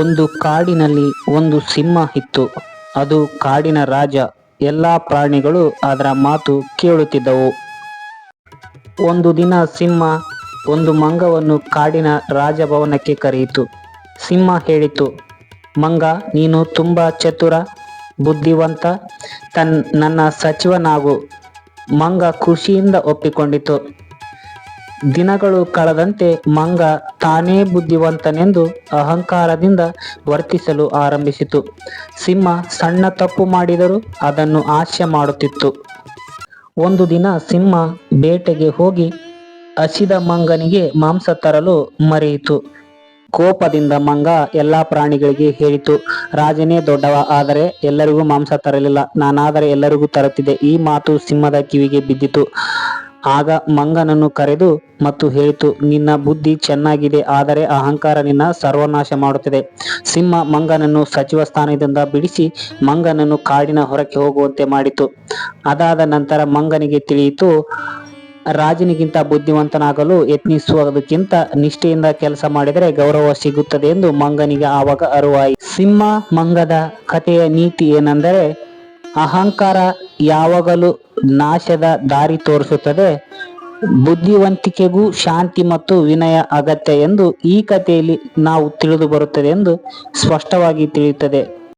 ಒಂದು ಕಾಡಿನಲ್ಲಿ ಒಂದು ಸಿಂಹ ಇತ್ತು. ಅದು ಕಾಡಿನ ರಾಜ, ಎಲ್ಲಾ ಪ್ರಾಣಿಗಳು ಅದರ ಮಾತು ಕೇಳುತ್ತಿದ್ದವು. ಒಂದು ದಿನ ಸಿಂಹ ಒಂದು ಮಂಗವನ್ನು ಕಾಡಿನ ರಾಜಭವನಕ್ಕೆ ಕರೆಯಿತು. ಸಿಂಹ ಹೇಳಿತು, ಮಂಗ, ನೀನು ತುಂಬಾ ಚತುರ, ಬುದ್ಧಿವಂತ, ತನ್, ನನ್ನ ಸಚಿವನಾಗು. ಮಂಗ ಖುಷಿಯಿಂದ ಒಪ್ಪಿಕೊಂಡಿತು. ದಿನಗಳು ಕಳೆದಂತೆ ಮಂಗ ತಾನೇ ಬುದ್ಧಿವಂತನೆಂದು ಅಹಂಕಾರದಿಂದ ವರ್ತಿಸಲು ಆರಂಭಿಸಿತು. ಸಿಂಹ ಸಣ್ಣ ತಪ್ಪು ಮಾಡಿದರೂ ಅದನ್ನು ಹಾಸ್ಯ ಮಾಡುತ್ತಿತ್ತು. ಒಂದು ದಿನ ಸಿಂಹ ಬೇಟೆಗೆ ಹೋಗಿ ಹಸಿದ ಮಂಗನಿಗೆ ಮಾಂಸ ತರಲು ಮರೆಯಿತು. ಕೋಪದಿಂದ ಮಂಗ ಎಲ್ಲಾ ಪ್ರಾಣಿಗಳಿಗೆ ಹೇಳಿತು, ರಾಜನೇ ದೊಡ್ಡವ, ಆದರೆ ಎಲ್ಲರಿಗೂ ಮಾಂಸ ತರಲಿಲ್ಲ. ನಾನಾದರೆ ಎಲ್ಲರಿಗೂ ತರುತ್ತಿದ್ದೆ. ಈ ಮಾತು ಸಿಂಹದ ಕಿವಿಗೆ ಬಿದ್ದಿತು. ಆಗ ಮಂಗನನ್ನು ಕರೆದು ಮತ್ತು ಹೇಳಿತು, ನಿನ್ನ ಬುದ್ಧಿ ಚೆನ್ನಾಗಿದೆ, ಆದರೆ ಅಹಂಕಾರ ನಿನ್ನ ಸರ್ವನಾಶ ಮಾಡುತ್ತದೆ. ಸಿಂಹ ಮಂಗನನ್ನು ಸಚಿವ ಸ್ಥಾನದಿಂದ ಬಿಡಿಸಿ ಮಂಗನನ್ನು ಕಾಡಿನ ಹೊರಕ್ಕೆ ಹೋಗುವಂತೆ ಮಾಡಿತು. ಅದಾದ ನಂತರ ಮಂಗನಿಗೆ ತಿಳಿಯಿತು, ರಾಜನಿಗಿಂತ ಬುದ್ಧಿವಂತನಾಗಲು ಯತ್ನಿಸುವುದಕ್ಕಿಂತ ನಿಷ್ಠೆಯಿಂದ ಕೆಲಸ ಮಾಡಿದರೆ ಗೌರವ ಸಿಗುತ್ತದೆ ಎಂದು ಮಂಗನಿಗೆ ಆವಾಗ ಅರುವಾಯಿತು. ಸಿಂಹ ಮಂಗದ ಕಥೆಯ ನೀತಿ ಏನೆಂದರೆ, ಅಹಂಕಾರ ಯಾವಾಗಲೂ ನಾಶದ ದಾರಿ ತೋರಿಸುತ್ತದೆ. ಬುದ್ಧಿವಂತಿಕೆಗೂ ಶಾಂತಿ ಮತ್ತು ವಿನಯ ಅಗತ್ಯ ಎಂದು ಈ ಕಥೆಯಲ್ಲಿ ನಾವು ತಿಳಿದು ಬರುತ್ತದೆ ಎಂದು ಸ್ಪಷ್ಟವಾಗಿ ತಿಳಿಯುತ್ತದೆ.